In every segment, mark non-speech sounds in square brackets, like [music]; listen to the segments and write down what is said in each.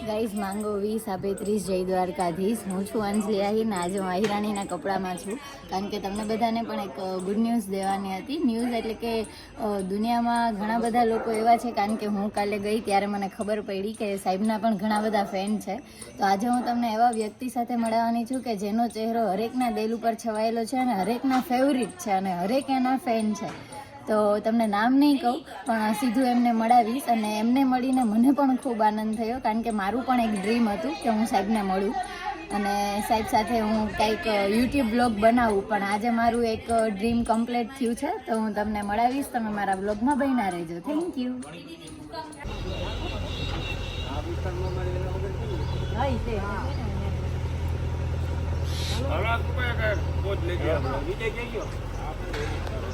Guys માંગો વીસ, આપે ત્રીસ જય દ્વારકાધીશ. હું છું અંજલિ આહિર ને આજે હું આહિરાણીના કપડામાં છું. કારણ કે તમને બધાને પણ એક ગુડ ન્યૂઝ દેવાની હતી. ન્યૂઝ એટલે કે દુનિયામાં ઘણા બધા લોકો એવા છે, કારણ કે હું કાલે ગઈ ત્યારે મને ખબર પડી કે સાહેબના પણ ઘણા બધા ફેન છે. તો આજે હું તમને એવા વ્યક્તિ સાથે મળવાની છું કે જેનો ચહેરો હરેકના દિલ ઉપર છવાયેલો છે અને હરેકના ફેવરિટ છે અને હરેક એના ફેન છે. તો તમને નામ નહીં કહું પણ સીધું એમને મળાવીશ અને એમને મળીને મને પણ ખૂબ આનંદ થયો કારણ કે મારું પણ એક ડ્રીમ હતું કે હું સાહેબને મળું. અને સાહેબ સાથે હું કંઈક યુટ્યુબ બ્લોગ બનાવું પણ આજે મારું એક ડ્રીમ કમ્પ્લીટ થયું છે તો હું તમને મળાવીશ તમે મારા બ્લોગમાં બન્યા રહેજો. થેન્ક યુ એક જ જઈ એક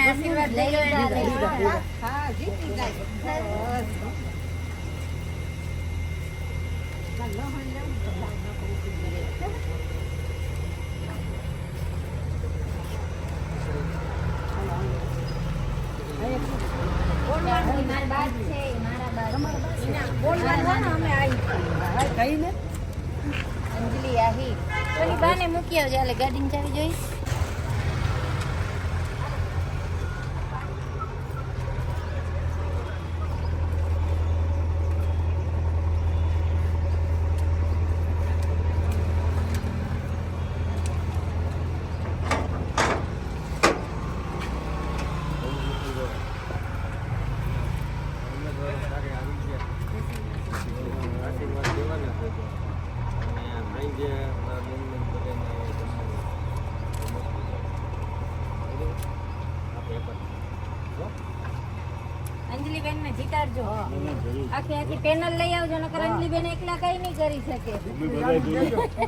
આશીર્વાદ લઈ લો એટલે મારા બાદ છે મારા બાદ અંજલિ આહી ઓલી બાને મૂકી આવજે હાલે ગાડીને ચાવી જોઈ અંજલિ બેન ને જીતાડજો આખી આખી પેનલ લઈ આવજો નકર અંજલિ બેન એકલા કઈ નહીં કરી શકે.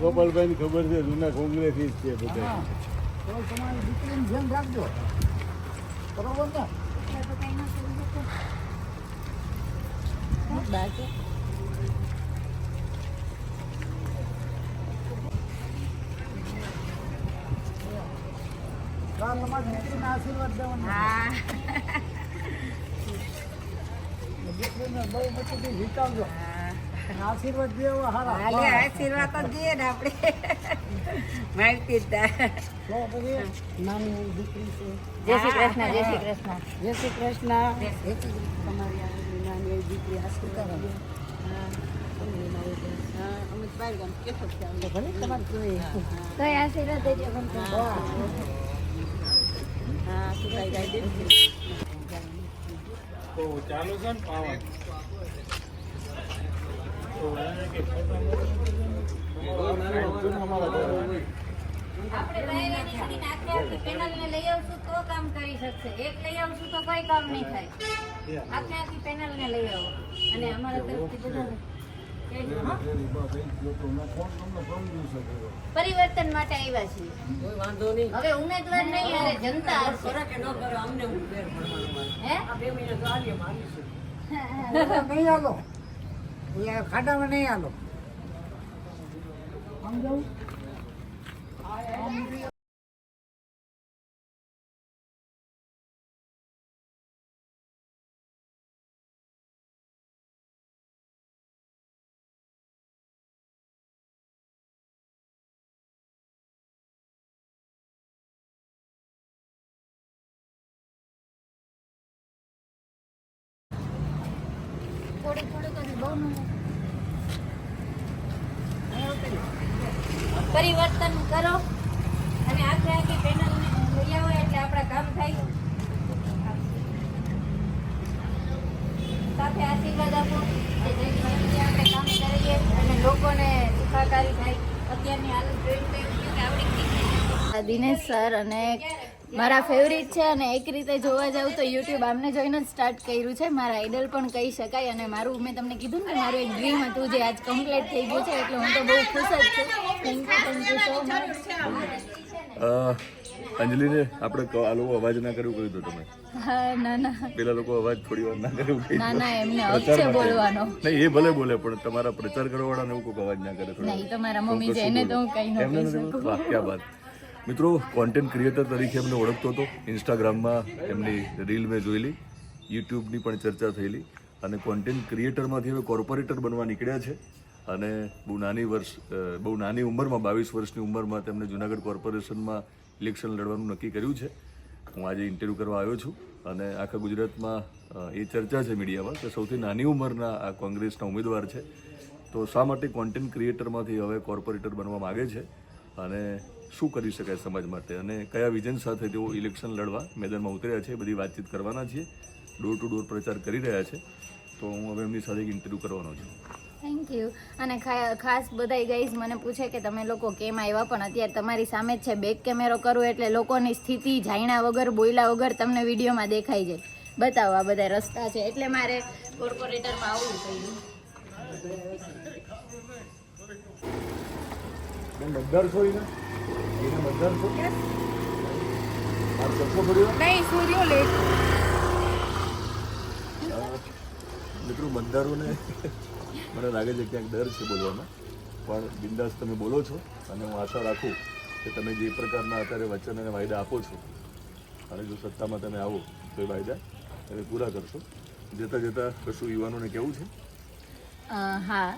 ગોપાલભાઈ ખબર છે જૂના કોંગ્રેસ જ છે બધા બાકી? આશીર્વાદ દેવો હારા હાલે આશીર્વાદ તો દઈએ ને આપણે માહિતી તો નાની દીકરી છે જય શ્રી કૃષ્ણ જય શ્રી કૃષ્ણ જય શ્રી કૃષ્ણ નાની દીકરી દે. કેશો તો ભલે તમારે જોઈએ કઈ આશીર્વાદ દેજો હા જાય દે તો ચાલુ છે ને પાવન. આપણે લઈ આવશું તો કામ કરી શકશે. એક લઈ આવશું તો કોઈ કામ નહીં થાય. આખી આખી પેનલને લઈ આવો. અને અમારા તરફથી હો? પરિવર્તન માટે આવ્યા છીએ. કોઈ વાંધો નહીં. હવે ઉમેદવાર નહીં અરે જનતા. કરો કે ન કરો અમને હું ફેર પડવાનું હે? આ બે મહિના તો આવીએ મારીશું નહીં આલો. ખાડામાં નહીં આલો. સમજાવું? થોડી પરિવર્તન કરો. અને આખે આખી પેનલ લઈ આવો એટલે આપણા કામ થાય. સાથે આશીર્વાદ આપો. કે આપણે કામ કરીએ અને લોકોને સુખાકારી થાય. અત્યારની હાલત જોઈને તો એવું દિનેશ સર અને મારા ફેવરિટ છે અને એક રીતે જોવા જાવ તો યુટ્યુબ આમને જોઈને જ સ્ટાર્ટ કર્યું છે. મારા આઈડલ પણ કહી શકાય અને મારું મેં તમને કીધું ને મારું એક ડ્રીમ હતું જે આજ કમ્પ્લીટ થઈ ગયું છે એટલે હું તો બહુ ખુશ જ છું. Thank you thank you so much અંજલિને આપણે આ લોકો અવાજ ના કર્યું કહ્યું હતું તમે ના ના. પેલા લોકો અવાજ થોડી વાર ના કર્યું ના ના એમને હક છે બોલવાનો. નહીં એ ભલે બોલે પણ તમારા પ્રચાર કરવાવાળાને એવું કોઈ અવાજ ના કરે થોડો. નહીં, તમારા મમ્મી છે, એને તો હું કઈ ન એમને નથી વાહ, ક્યાં વાત. મિત્રો કોન્ટેન્ટ ક્રિએટર તરીકે એમને ઓળખતો હતો. ઇન્સ્ટાગ્રામમાં એમની રીલ મેં જોયેલી યુટ્યુબની પણ ચર્ચા થયેલી અને કોન્ટેન્ટ ક્રિએટરમાંથી હવે કોર્પોરેટર બનવા નીકળ્યા છે. અને બહુ નાની વર્ષ બહુ નાની ઉંમરમાં, બાવીસ વર્ષની ઉંમરમાં તેમણે જુનાગઢ કોર્પોરેશનમાં ઇલેક્શન લડવાનું નક્કી કર્યું છે. હું આજે ઇન્ટરવ્યૂ કરવા આવ્યો છું. અને આખા ગુજરાતમાં એ ચર્ચા છે મીડિયામાં કે સૌથી નાની ઉંમરના આ કોંગ્રેસના ઉમેદવાર છે. તો શા માટે કોન્ટેન્ટ ક્રિએટરમાંથી હવે કોર્પોરેટર બનવા માગે છે? અને શું કરી શકાય સમાજ માટે અને કયા વિઝન સાથે તેઓ ઇલેક્શન લડવા મેદાનમાં ઉતર્યા છે બધી વાતચીત કરવાના છીએ. ડોર ટુ ડોર પ્રચાર કરી રહ્યા છે. તો હું હવે એમની સાથે એક ઇન્ટરવ્યૂ કરવાનો છું. થેન્ક યુ અને ખા- ખાસ બધાય ગાઈઝ મને પૂછે કે તમે લોકો કેમ આવ્યા? પણ અત્યારે તમારી સામે જ છે. બેક કેમેરો કરવો એટલે લોકોની સ્થિતિ જાણ્યા વગર બોલ્યા વગર તમને વિડીયોમાં દેખાઈ જાય. બતાવો આ બધા રસ્તા છે. એટલે મારે કોર્પોરેટરમાં આવવું પડ્યું મિત્રો બંધારોને મને લાગે છે ક્યાંક ડર છે બોલવામાં. પણ બિંદાસ તમે બોલો છો અને હું આશા રાખું કે તમે જે પ્રકારના અત્યારે વચન અને વાયદા આપો છો અને જો સત્તામાં તમે આવો તો એ વાયદા તમે પૂરા કરશો. જતાં જતાં કશું યુવાનોને કેવું છે? હા.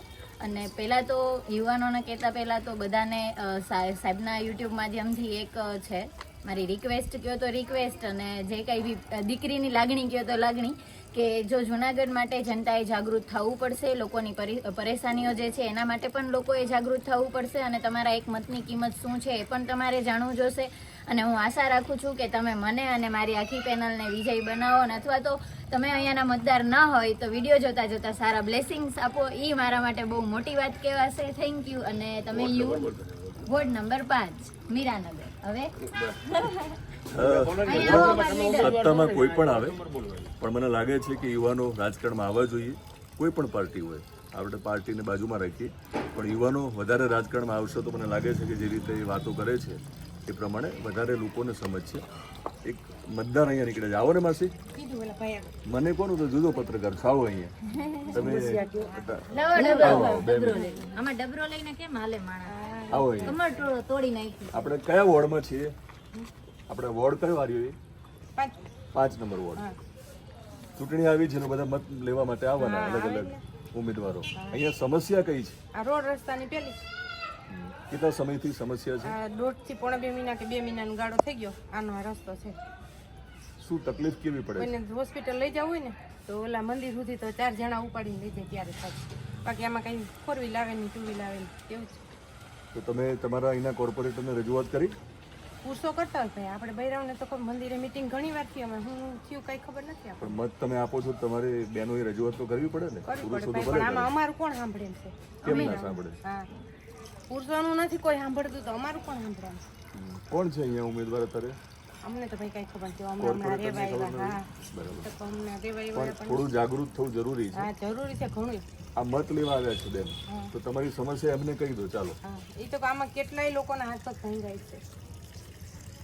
અને પહેલાં તો યુવાનોને કહેતા પહેલાં તો બધાને સાહેબના યુટ્યુબ માધ્યમથી એક છે. મારી રિક્વેસ્ટ કહો તો રિક્વેસ્ટ અને જે કંઈ બી દીકરીની લાગણી કહો તો લાગણી. કે જો જુનાગઢ માટે જનતાએ જાગૃત થવું પડશે લોકોની પરેશાનીઓ જે છે એના માટે પણ લોકોએ જાગૃત થવું પડશે અને તમારા એક મતની કિંમત શું છે એ પણ તમારે જાણવું જોશે. અને હું આશા રાખું છું કે તમે મને અને મારી આખી પેનલને વિજય બનાવો અને અથવા તો તમે અહીંયાના મતદાર ન હોય તો વીડિયો જોતા જોતા સારા બ્લેસિંગ્સ આપો. એ મારા માટે બહુ મોટી વાત કહેવાશે. થેન્ક યુ અને તમે યુ વોર્ડ નંબર પાંચ મીરાનગર. હવે? સત્તામાં કોઈ પણ આવે પણ મને લાગે છે કે યુવાનો રાજકારણમાં આવવા જોઈએ. કોઈ પણ પાર્ટી હોય આપણે પાર્ટીને બાજુમાં રાખીએ. પણ યુવાનો વધારે રાજકારણમાં આવશે તો મને લાગે છે કે જે રીતે એ વાતો કરે છે એ પ્રમાણે વધારે લોકોને સમજ છે એક મતદાર અહીંયા નીકળે છે. આવો ને માસી. મને કોનું તો જુદો પત્રકાર છો આવો અહીંયા. તમે ડબરો લઈને. કેમ હાલે માણસ? આવો આપણે કયા વોર્ડમાં છીએ? આપણે વોર્ડ કયો આવ્યો એ પાંચ. નંબર વોર્ડ ચૂંટણી આવી છે બધા મત લેવા માટે આવવાના અલગ અલગ ઉમેદવારો. અહીંયા સમસ્યા કઈ છે? આ રોડ રસ્તાની પેલી. કેટલા સમયથી સમસ્યા છે? દોઢથી પોણા બે મહિના કે બે મહિનાનો ગાળો થઈ ગયો. આનો આ રસ્તો છે. શું તકલીફ કેવી પડે એને કોઈને હોસ્પિટલ લઈ જવું હોય ને તો ઓલા મંદિર સુધી તો ચાર જણા ઉપાડીને લઈ જાય ત્યારે થાય. બાકી આમાં કઈ ફોર વ્હીલ આવે ને ટુ વ્હીલ આવે ને કેવું છે તો તમે તમારા અહીંના કોર્પોરેટરને રજૂઆત કરી? પુરુષો કરતા હોય ભાઈ. આપણે બૈરાવને તો કોઈ મંદિરે મીટિંગ ઘણી વાર થઈ અમે હું થયું કઈ ખબર નથી આપણે પણ મત તમે આપો છો તમારે તમારે એ રજૂઆત તો કરવી પડે ને? કરવી પુરુષો તો ભલે પણ આમાં અમારું કોણ સાંભળે એમ છે? કેમ ના સાંભળે? હા. પુરુષોનું નથી કોઈ સાંભળતું તો અમારું કોણ સાંભળે એમ? કોણ છે અહીંયા ઉમેદવાર અત્યારે? અમને તો ભાઈ કઈ ખબર નથી. અમને હમણાં રેવા આવ્યા હા. બરાબર. તો અમને રેવા આવ્યા પણ થોડું જાગૃત થવું જરૂરી છે. હા જરૂરી છે ઘણું. આ મત લેવા આવ્યા છે બેન. તો તમારી સમસ્યા એમને કહી દો ચાલો. હા. એ તો આમાં કેટલાય લોકોના હાથ પગ ભાંગાય છે.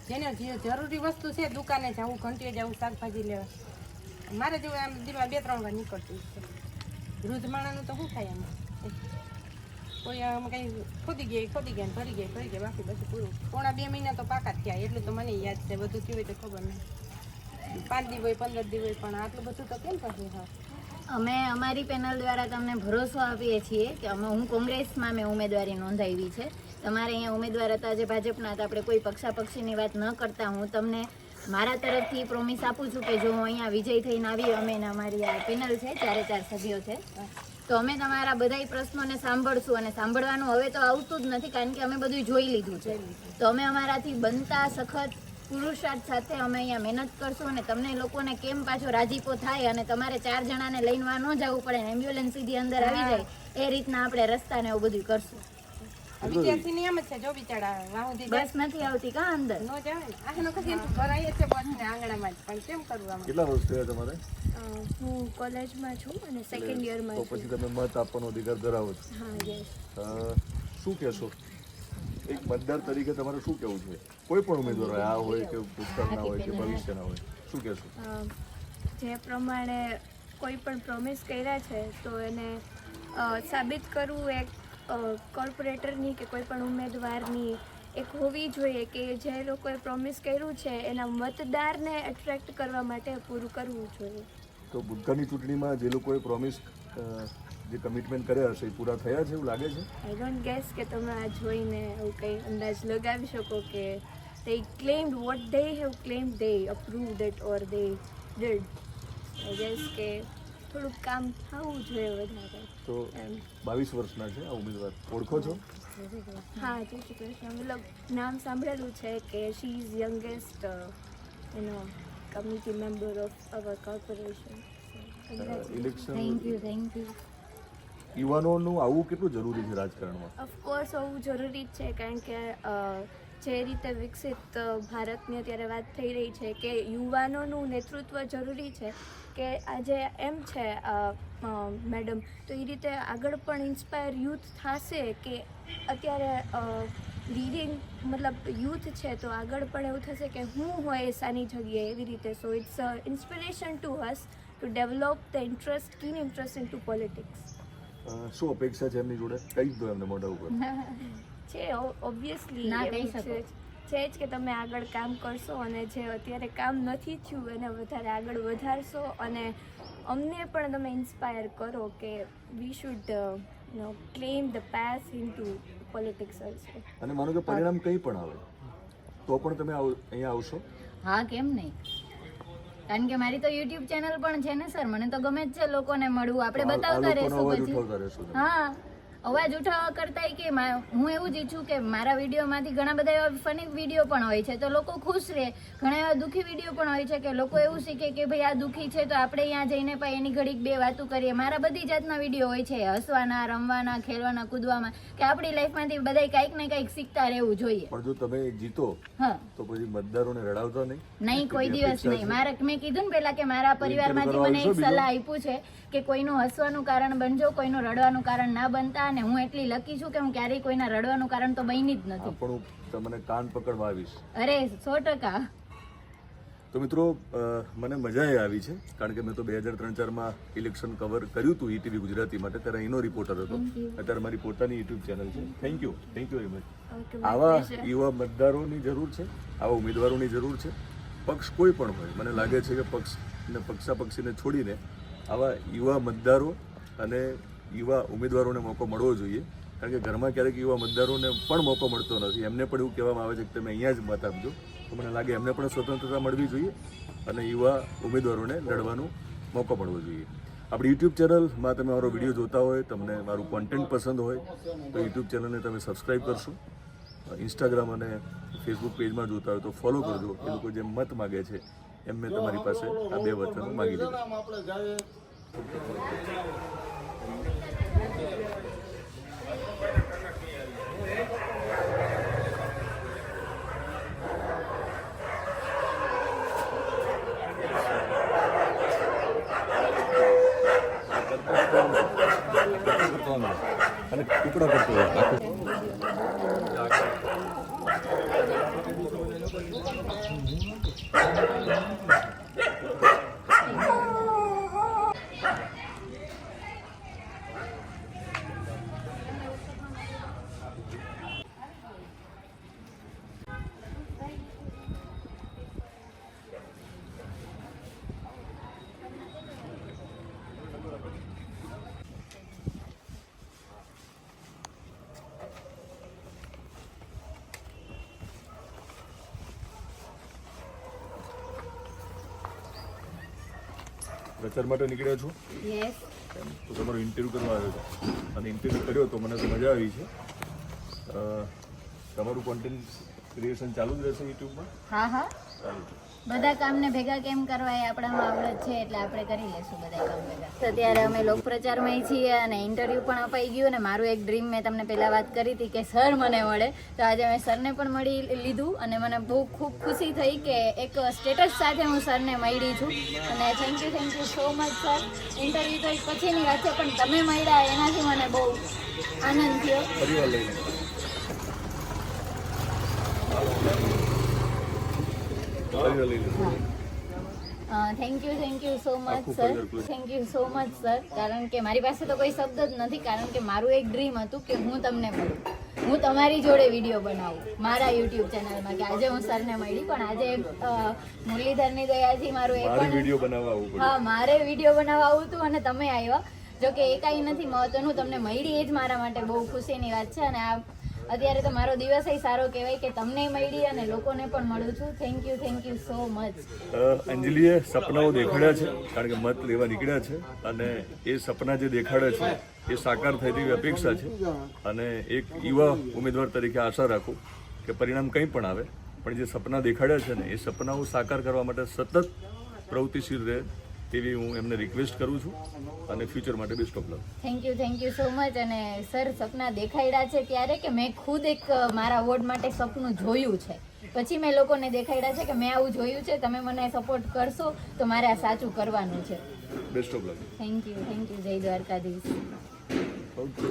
જેને જે જરૂરી વસ્તુ છે દુકાને જવું ઘંટીએ જવું શાકભાજી લેવા. મારે જેવું આમ દીમાં બે, ત્રણ વાર નીકળતું છે વૃદ્ધ તો શું થાય એમાં કોઈ આમ કંઈ ખોદી ગયા ખોદી ગયા ભરી ગયા ભરી ગયા બાકી બધું પૂરું. પોણા બે મહિના તો પાકા થયા, એટલું તો મને યાદ છે. બધું હોય તો ખબર નહીં. પાંચ દિવસ હોય, પંદર દિવસ હોય, પણ આટલું બધું તો કેમ થશે હા અમે અમારી પેનલ દ્વારા તમને ભરોસો આપીએ છીએ કે અમે હું કોંગ્રેસમાં મેં ઉમેદવારી નોંધાવી છે. તમારે અહીંયા ઉમેદવાર હતા જે ભાજપના હતા આપણે કોઈ પક્ષાપક્ષીની વાત ન કરતા. હું તમને મારા તરફથી પ્રોમિસ આપું છું કે જો હું અહીંયા વિજય થઈને આવી અમે અમારી આ પેનલ છે ચારે ચાર સભ્યો છે તો અમે તમારા બધાય પ્રશ્નોને સાંભળશું અને સાંભળવાનું હવે તો આવતું જ નથી કારણ કે અમે બધું જોઈ લીધું છે. તો અમે અમારાથી બનતા સખત પુરુષાર્થ સાથે અમે અહીંયા મહેનત કરશું અને તમને લોકોને કેમ પાછો રાજીપો થાય અને તમારે ચાર જણાને લઈને ન જવું પડે એમ્બ્યુલન્સ સીધી અંદર આવી જાય એ રીતના આપણે રસ્તાને એવું બધું કરશું. વિદ્યાર્થી નિયમ જ છે જો બિચારા બસ નથી આવતી કા અંદર? નો જાવે ને. આનો કદી ભરાય છે બસ ને આંગણામાં જ. પણ કેમ કરવું આમાં? કેટલા વર્ષ થયા તમારે? હું કોલેજમાં છું અને સેકન્ડ યરમાં છું. પછી તમે મત આપવાનો અધિકાર ધરાવો છો. હા યસ શું કહેશો? એક મતદાર તરીકે તમારે શું કહેવું છે કોઈ પણ ઉમેદવાર હોય આ હોય કે ભૂતકાળના હોય કે ભવિષ્યના હોય શું કહેશો? જે પ્રમાણે કોઈ પણ પ્રોમિસ કર્યા છે તો એને સાબિત કરવું એક કોર્પોરેટરની કે કોઈ પણ ઉમેદવારની એક હોવી જોઈએ કે જે લોકોએ પ્રોમિસ કર્યું છે એના મતદારને એટ્રેક્ટ કરવા માટે પૂરું કરવું જોઈએ. તો બુદ્ધાની ચૂંટણીમાં જે લોકોએ પ્રોમિસ જે કમિટમેન્ટ કર્યા હશે એ પૂરા થયા છે એવું લાગે છે? આઈ ડોન્ટ ગેસ કે તમે આ જોઈને એવું કંઈ અંદાજ લગાવી શકો કે they claimed what they have claimed they approved it or they did. I guess કે થોડુંક કામ થવું જોઈએ વધારે. તો એમ. બાવીસ વર્ષના છે આ ઉમેદવાર ઓળખો છો? હા જય શ્રી કૃષ્ણ. મતલબ નામ સાંભળેલું છે કે શી ઇઝ યંગેસ્ટ એનો committee member of our corporation election thank you thank you યુવાનોનું આવવું કેટલું જરૂરી છે રાજકારણમાં? ઓફકોર્સ હોવું જરૂરી જ છે કારણ કે જે રીતે વિકસિત ભારતની અત્યારે વાત થઈ રહી છે કે યુવાનોનું નેતૃત્વ જરૂરી છે કે આજે એમ છે અ, અ, મેડમ તો એ રીતે આગળ પણ ઇન્સ્પાયર યુથ થશે કે અત્યારે લીડિંગ મતલબ યુથ છે તો આગળ પણ એવું થશે કે હું હોય સાની જગ્યાએ એવી રીતે? So it's inspiration to us to develop the interest keen interest in to politics શું અપેક્ષા છે એમની જોડે? કહી દો એમને મોઢા ઉપર? [laughs] છે ઓબ્વિયસલી ના કહી શકો. છે જ કે તમે આગળ કામ કરશો અને જે અત્યારે કામ નથી થયું એને વધારે આગળ વધારશો અને અમને પણ તમે ઇન્સ્પાયર કરો કે we should know claim the pass in to politics also અને માનો કે પરિણામ કંઈ પણ આવે તો પણ તમે અહીંયા આવશો? હા કેમ નહીં? કારણ કે મારી તો યુટ્યુબ ચેનલ પણ છે ને સર. મને તો ગમે જ છે લોકોને મળવું. આપણે બતાવતા રહેશું પછી. હા. અવાજ ઉઠાવવા કરતાંય કે હું એવું જ ઈચ્છું કે મારા વિડીયોમાંથી ઘણા બધા એવા ફની વીડિયો પણ હોય છે. તો લોકો ખુશ રહે. ઘણા એવા દુઃખી વીડિયો પણ હોય છે કે લોકો એવું શીખે કે ભાઈ આ દુઃખી છે તો આપણે અહીંયા જઈને પણ એની ઘડીક બે વાતો કરીએ. મારા બધી જાતના વીડિયો હોય છે હસવાના રમવાના ખેલવાના કૂદવામાં કે આપણી લાઈફમાંથી બધાય કાંઈક ને કાંઈક શીખતા રહેવું જોઈએ. પણ જો તમે જીતો હા. તો પછી મતદારોને રડાવતા નહીં? નહીં કોઈ દિવસ નહીં. મારે મેં કીધું ને પહેલાં કે મારા પરિવારમાંથી મને એક સલાહ આપ્યું છે કે કોઈનું હસવાનું કારણ બનજો કોઈનું રડવાનું કારણ ના બનતા. અને હું એટલી લકી છું કે હું ક્યારેય કોઈના રડવાનું કારણ તો બની જ નથી. આપણું તમને કાન પકડવા આવીશ. અરે સો ટકા. તો મિત્રો મને મજા એ આવી છે કારણ કે મેં તો બે હજાર ત્રણ ચારમાં ઇલેક્શન કવર કર્યું હતું ઈટીવી ગુજરાતી માટે ત્યારે એનો રિપોર્ટર હતો. અત્યારે મારી પોતાની યુટ્યુબ ચેનલ છે. Thank you thank you very much આવા યુવા મતદારોની જરૂર છે આવા ઉમેદવારોની જરૂર છે. પક્ષ કોઈ પણ હોય મને લાગે છે કે પક્ષ ને પક્ષાપક્ષીને છોડીને આવા યુવા મતદારો અને યુવા ઉમેદવારોને મોકો મળવો જોઈએ. કારણ કે ઘરમાં ક્યારેક યુવા મતદારોને પણ મોકો મળતો નથી. એમને પણ એવું કહેવામાં આવે છે કે તમે અહીંયા જ મત આપજો. તો મને લાગે એમને પણ સ્વતંત્રતા મળવી જોઈએ અને યુવા ઉમેદવારોને લડવાનો મોકો મળવો જોઈએ. આપણી યુટ્યુબ ચેનલમાં તમે મારો વીડિયો જોતા હોય, તમને મારું કોન્ટેન્ટ પસંદ હોય, તો યુટ્યુબ ચેનલને તમે સબસ્ક્રાઈબ કરશો. ઇન્સ્ટાગ્રામ અને ફેસબુક પેજમાં જોતા હોય તો ફોલો કરજો. એ લોકો જેમ મત માગે છે, એમ મેં તમારી પાસે આ બે વચનો માગી દીધા. અને ટુકડા કરતો પ્રચાર માટે નીકળ્યા છો. તો તમારો ઇન્ટરવ્યૂ કરવા આવ્યો હતો. અને ઇન્ટરવ્યૂ કર્યો તો મને તો મજા આવી છે. તમારું કોન્ટેન્ટ ક્રિએશન ચાલુ જ રહેશે યુટ્યુબમાં હા હા. ચાલુ છે બધા કામને ભેગા કેમ કરવા એ આપણામાં આવડત છે, એટલે આપણે કરી લેશું બધા કામ ભેગા. તો અત્યારે અમે લોક પ્રચારમાં છીએ અને ઇન્ટરવ્યૂ પણ અપાઈ ગયું અને મારું એક ડ્રીમ મેં તમને પહેલાં વાત કરી હતી કે સર મને મળે. તો આજે મેં સરને પણ મળી લીધું અને મને બહુ ખૂબ ખુશી થઈ કે એક સ્ટેટસ સાથે હું સરને મળી છું. અને thank you thank you so much sir interview તો પછીની વાત છે, પણ તમે મળ્યા એનાથી મને બહુ આનંદ થયો પરિવાર લઈને પરિવાર લઈને thank you thank you so much sir thank you so much sir કારણ કે મારી પાસે તો કોઈ શબ્દ જ નથી કારણ કે મારું એક ડ્રીમ હતું કે હું તમને મળું. હું તમારી જોડે વીડિયો બનાવું મારા યુટ્યુબ ચેનલમાં કે આજે હું સરને મળી પણ આજે મુરલીધરની દયાથી મારું એ પણ વીડિયો બનાવવા હા મારે વીડિયો બનાવવા આવું હતું અને તમે આવ્યા. જો કે એ કાંઈ નથી મહત્વનું તમને મળી એ જ મારા માટે બહુ ખુશીની વાત છે અને આ અત્યારે તો મારો દિવસ સારો કહેવાય કે તમને મળી અને લોકોને પણ મળું છું. Thank you thank you so much અંજલિએ સપનાઓ દેખાડ્યા છે, કારણ કે મત લેવા નીકળ્યા છે અને એ સપના જે દેખાડે છે, એ સાકાર થાય તેવી અપેક્ષા છે. અને એક યુવા ઉમેદવાર તરીકે આશા રાખું કે પરિણામ કંઈ પણ આવે, પણ જે સપના દેખાડ્યા છે ને, એ સપનાઓ સાકાર કરવા માટે સતત પ્રવૃત્તિશીલ રહે. તેવી હું એમને રિક્વેસ્ટ કરું છું અને ફ્યુચર માટે best of luck thank you thank you so much અને સર સપના દેખાડ્યા છે ત્યારે કે મેં ખુદ એક મારા વોર્ડ માટે સપનું જોયું છે. પછી મેં લોકોને દેખાડ્યા છે કે મેં આવું જોયું છે તમે મને સપોર્ટ કરશો તો મારે આ સાચું કરવાનું છે. Best of luck thank you thank you જય દ્વારકાધીશ.